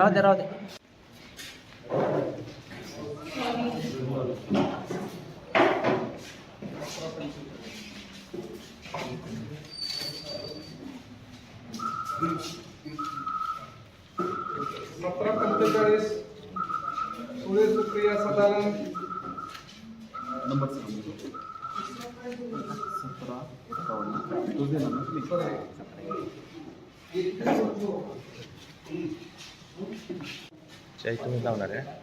राहू दे राहू दे. सतरा पंचेचाळीस. सुळे सुप्रिया सदानंद नंबर सतरा. एकावन्न. तुझे नंबर शाही तुम्ही लावणार आहे?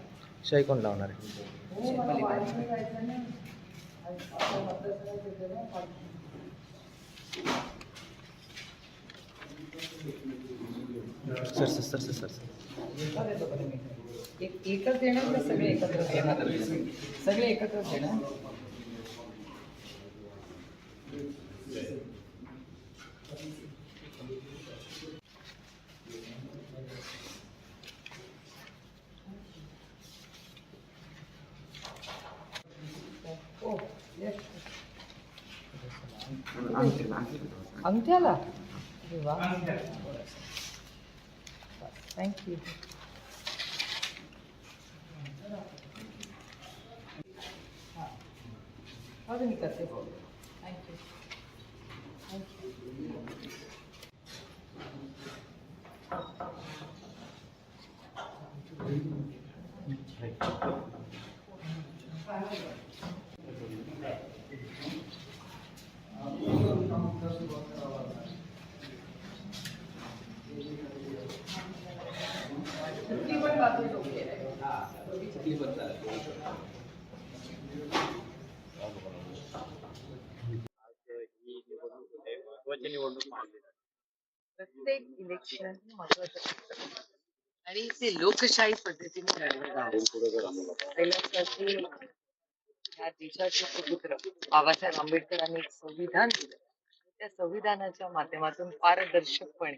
शाही कोण लावणार आहे? Sir sir sir sir sir. एकच देणार का सगळे एकत्र? येणार सगळे एकत्र देणार Thank you. अंगठ्याला अरे वा थँक्यू अजून करते थँक्यू थँक्यू प्रत्येक इलेक्शन महत्वाचं आणि ते लोकशाही पद्धतीने पहिल्यासाठी ह्या देशाचे सुपुत्र बाबासाहेब आंबेडकरांनी संविधान दिलं. त्या संविधानाच्या माध्यमातून पारदर्शकपणे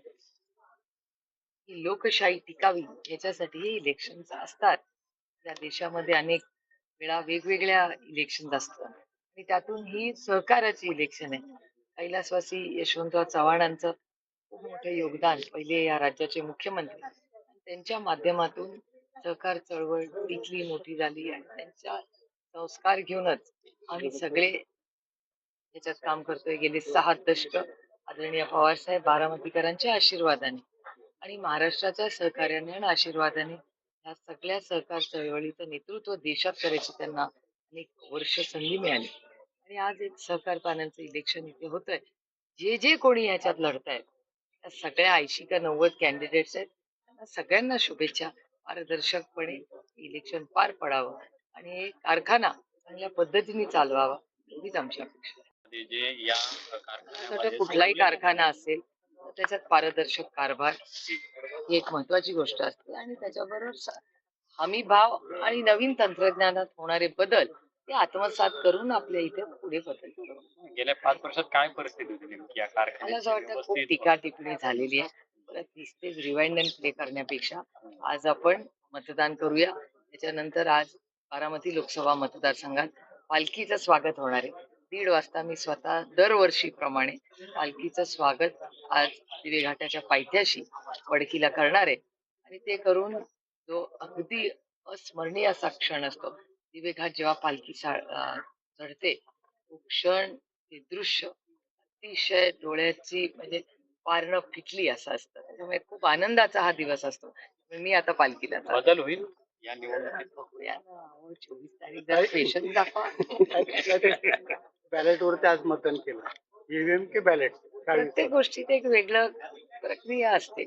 ही लोकशाही टिकावी याच्यासाठी हे इलेक्शन असतात. या देशामध्ये अनेक वेळा वेगवेगळ्या इलेक्शन असतात. आणि त्यातून ही सहकाराची इलेक्शन आहे. कैलासवासी यशवंतराव चव्हाणांचं खूप मोठं योगदान पहिले या राज्याचे मुख्यमंत्री त्यांच्या माध्यमातून सहकार चळवळ टिकली मोठी झाली आणि त्यांच्या संस्कार घेऊनच आम्ही सगळे याच्यात काम करतोय. गेले सहा दशक. आदरणीय पवारसाहेब बारामतीकरांच्या आशीर्वादाने आणि महाराष्ट्राच्या सहकार्याने आणि आशीर्वादाने ह्या सगळ्या सहकार चळवळीचं नेतृत्व देशात करायची त्यांना अनेक वर्ष संधी मिळाली. आणि आज एक सहकार पानांचं इलेक्शन इथे होतंय. जे जे कोणी ह्याच्यात लढतायत त्या सगळ्या ऐंशी का नव्वद कॅन्डिडेट्स आहेत. त्यांना सगळ्यांना शुभेच्छा. पारदर्शकपणे इलेक्शन पार पडावं आणि कारखाना चांगल्या पद्धतीने चालवावा एवढीच आमची अपेक्षा आहे. मध्ये जे या कुठलाही कारखाना असेल तर त्याच्यात पारदर्शक कारभार ही एक महत्वाची गोष्ट असते. आणि त्याच्याबरोबर हमी भाव आणि नवीन तंत्रज्ञानात होणारे बदल ते आत्मसात करून आपल्या इथे पुढे बदल. गेल्या पाच वर्षात काय परिस्थिती होती नेमकी या मला असं वाटतं खूप टीका टिप्पणी झालेली आहे. परत नुसतेच रिवाइंड अँड प्ले करण्यापेक्षा आज आपण मतदान करूया. त्याच्यानंतर आज बारामती लोकसभा मतदारसंघात पालखीचं स्वागत होणार आहे. दीड वाजता मी स्वतः दरवर्षीप्रमाणे पालखीचं स्वागत आज दिवे घाटाच्या पायथ्याशी वडकीला करणार आहे. आणि ते करून जो अगदी अस्मरणीय असा क्षण असतो दिवे घाट जेव्हा पालखी चढते तो क्षण ते दृश्य अतिशय डोळ्याची म्हणजे पारणं फिटली असं असतं. त्याच्यामुळे खूप आनंदाचा हा दिवस असतो. मी आता पालखीला. बदल होईल या निवडणुकीत? बघूया अहो, चोवीस तारीख पेशन्स दाखवा. बॅलेट वरती आज मतदान केलं. ईव्हीएम के बॅलेट प्रत्येक गोष्टीत एक वेगळं प्रक्रिया असते.